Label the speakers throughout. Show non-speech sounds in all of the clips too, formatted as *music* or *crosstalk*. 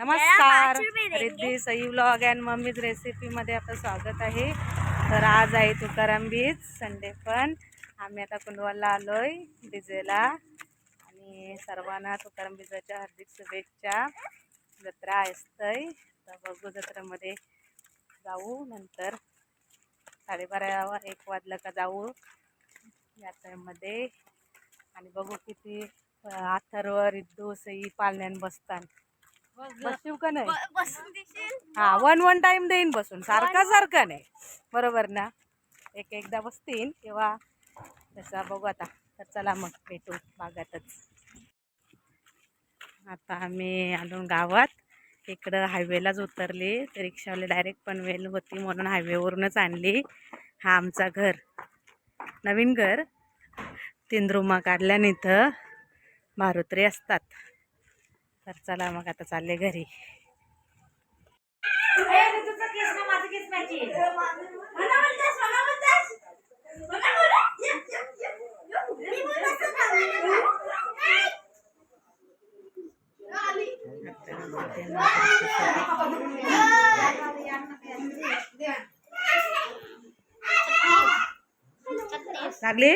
Speaker 1: नमस्कार. Riddhi Sai vlog and mummy's रेसिपीमध्ये आपलं स्वागत आहे. तर आज आहे तुकाराम बीच संडे पण. आम्ही आता कुंडवाला आलोय डिजेला. आणि सर्वांना तुकाराम बीजाच्या हार्दिक शुभेच्छा. जत्रा असतंय. तर बघू जत्रेमध्ये जाऊ नंतर. साडेबारा एक वाजलं का जाऊ यात्रेमध्ये आणि बघू किती अथर्व रिद्धू सई पालण्यान बसतान बसशीव का नाही? हा वन वन टाइम देईन बसून. सारखा सारखा नाही. बरोबर ना? एक एकदा बसतील तेव्हा त्याचा बघू आता. तर चला मग भेटू बागातच आता आम्ही आलो गावात. इकडं हायवेलाच उतरली. तर रिक्षावाले डायरेक्ट पनवेल होती म्हणून हायवेवरूनच आणली. हा आमचा घर. नवीन घर. तीन रूमा काढल्याने इथं मारुत्री असतात. तर चला मग आता चालले घरी. लागली?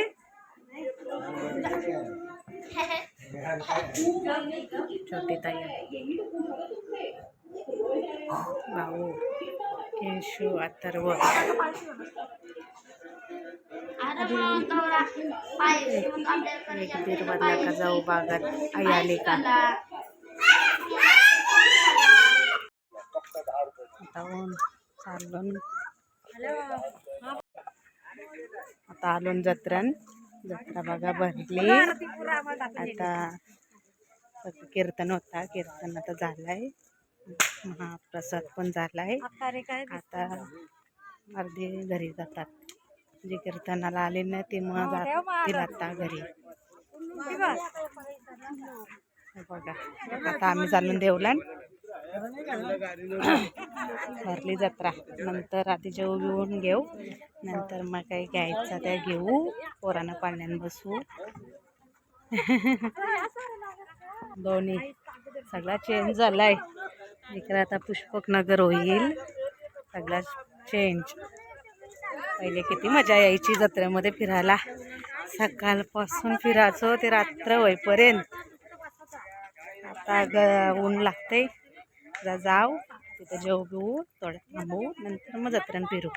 Speaker 1: *laughs* *laughs* छोटी ताई भाऊ केशू अथर्व एक दीड बदला का जाऊ बागात आई आले का जाऊन चालून आता आलोन जत्रान जत्रा बघा भरली. आता कीर्तन होता. कीर्तन आता झालाय. महाप्रसाद पण झालाय. आता अर्धे घरी जातात. जे कीर्तनाला आले नाही ते मग आता घरी. बघा. आता आम्ही चालून देवलान. भरली जत्रा. नंतर आधी जेव घेऊन घेऊ. नंतर मग काही घ्यायचं त्या घेऊ. पोरांना पाण्यात बसू. *laughs* दोन्ही. सगळा चेंज झालाय. इकडे आता पुष्पक नगर होईल. सगळा चेंज पहिले किती मजा यायची जत्रेमध्ये फिरायला. सकाळपासून फिरायचो ते रात्र होईपर्यंत. आता ग ऊन लागते जरा जाऊ तिथं जेव घेऊ थोडं थांबू नंतर मग जत्रेन फिरू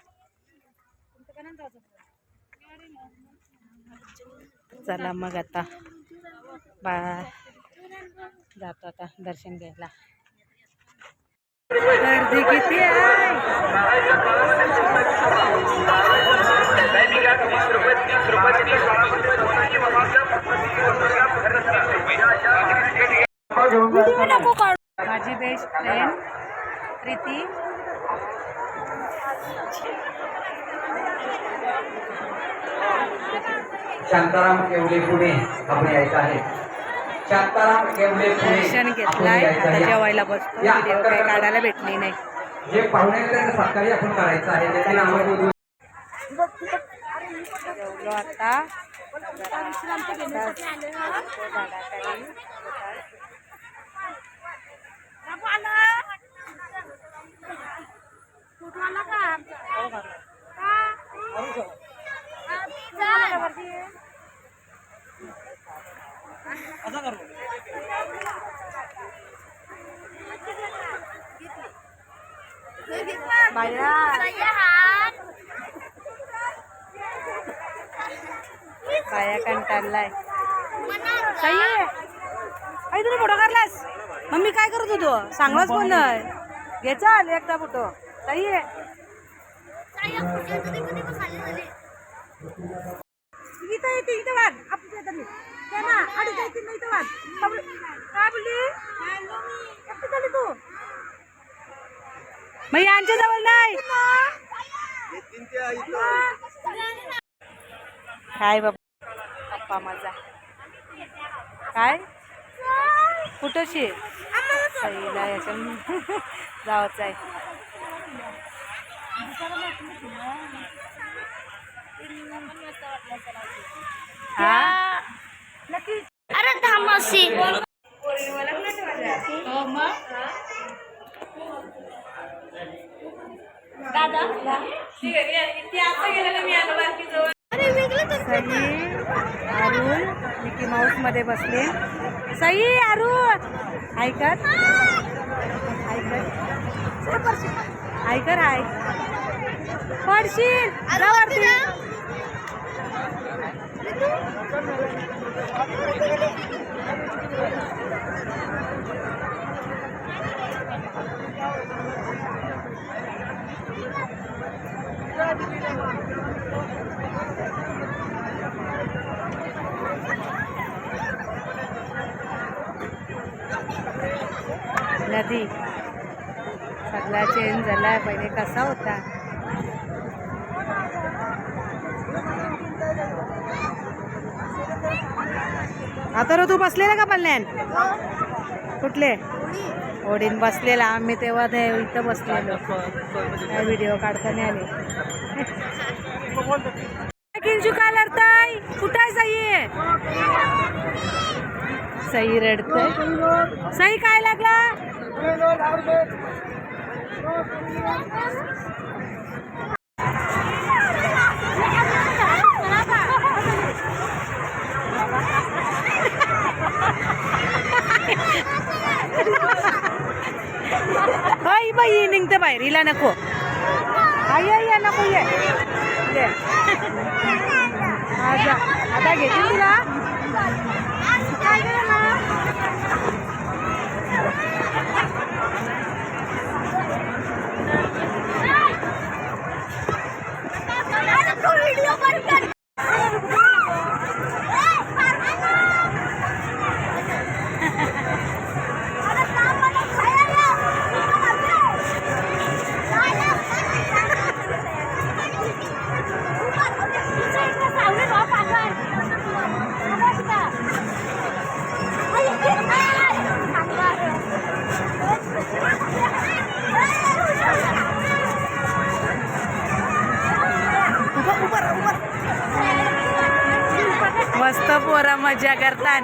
Speaker 1: चला मग आता बा जातो आता दर्शन घ्यायला. गर्दी किती आहे? माझी बेस्ट फ्रेंड प्रीती।
Speaker 2: शांताराम केवले पुणे आपण यायचं आहे. शांताराम केवले पुणे
Speaker 1: दर्शन घेतलाय. आता. जेवायला बसतो. व्हिडिओ काही काढायला भेटली नाही.
Speaker 2: जे पाहुणे सत्कारी आपण करायचं आहे. त्याचे नाव बोलू
Speaker 1: जेवलो आता. झाडाखाली. हो का? बाया कंटाळलाय. सही आहे आई फोटो काढलास? मम्मी काय करत होतो? सांगलाच पण नाही. घे चाल एकदा फोटो. सही आहे इथं येते इथं वाद आपण येतं मी. अडीच येते इथं वाद काय बोलली? एकटी झाली तू? मग यांच्या जवळ नाही. काय बाबा? पप्पा माझा. काय? कुठंशी सईला याच्या जावंच आहे. हा?
Speaker 3: अरे अशी
Speaker 1: हो मग? दादा? सई अरुण मिकी माऊसमध्ये बसले. सई अरुण. ऐकत ऐकत ऐकर हाय पडशील नदी. सगळा चेंज झालाय. पहिले कसा होता? आता रो तू बसलेला का पल्ल्यान? कुठले? ओढीन बसलेला. आम्ही तेव्हा ते इथं बसलेलो. काय व्हिडिओ काढताना आले. किंचू का लढताय कुठं आहे सई सई रडतय सई काय लागला बाई बाई निघते बाहेर हिला नको आई आई या नको ये ये. हा, जा. आता घेतील तुला काय मस्त पोरा मजा करतात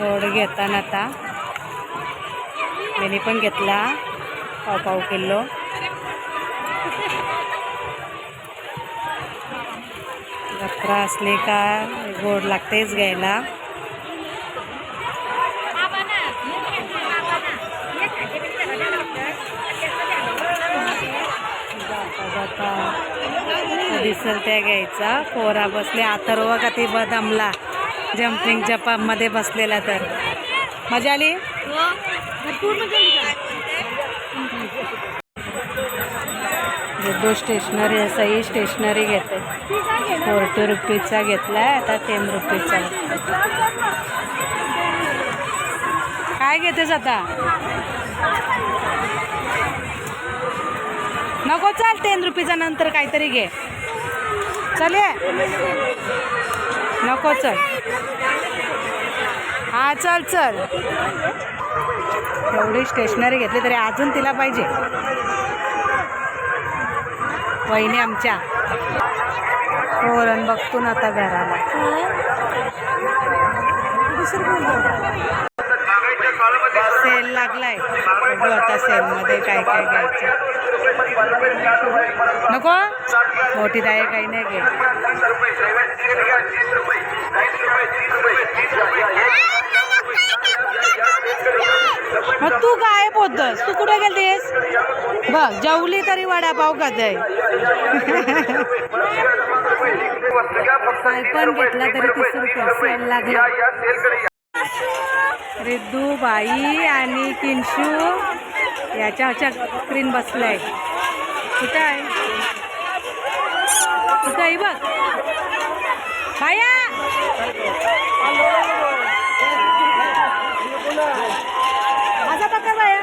Speaker 1: गोड घेताना आता. मी पण घेतला. पाव पाव किलो. जत्रा असले का? गोड लागतेच घ्यायला. जाता दिसल त्या घ्यायचा. पोरा बसले. अथर्व का ती बदमला. जम्पिंग जपामध्ये बसलेला तर. मजा आली? दो स्टेशनरी ही स्टेशनरी घेते. फोर्टी रुपीजचा घेतलाय आता टेन रुपीजचा. काय घेतेस आता? नको चाल टेन रुपीचा नंतर काहीतरी घे. चल नको चल. हा चल चल. एवढी स्टेशनरी घेतली तरी अजून तिला पाहिजे. वहिनी आमच्या. वरण बघतो ना आता घराला. सेल लागलाय. बघू आता सेलमध्ये काय काय घ्यायचं. नको? मोठी दाय काही नाही घे मग तू गायब होतस. तू कुठे गेलतीस? बघ जेवली तरी वडापाव खात आहे काय पण घेतला तरी तीस रुपये सेल लागला. रिद्धू बाई आणि किंशू याच्या ह्याच्या स्क्रीन बसलाय. कुठं आहे? कुठं आहे बघ? बाया माझा पक्का बाया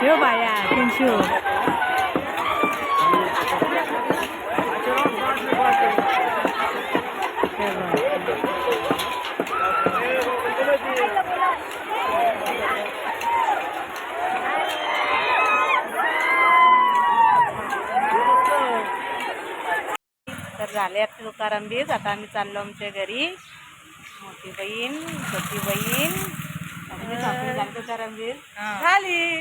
Speaker 1: ठेव बाया तीनशे तर झाले तुकाराम बीज आता आम्ही चाललो आमच्या घरी. मोठी बहीण छोटी बहीण.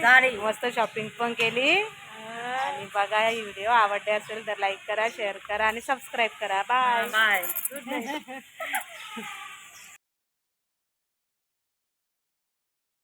Speaker 1: झाली मस्त शॉपिंग पण केली. आणि बघा व्हिडिओ आवडले असेल तर लाईक करा शेअर करा आणि सबस्क्राईब करा. Bye
Speaker 3: bye *laughs*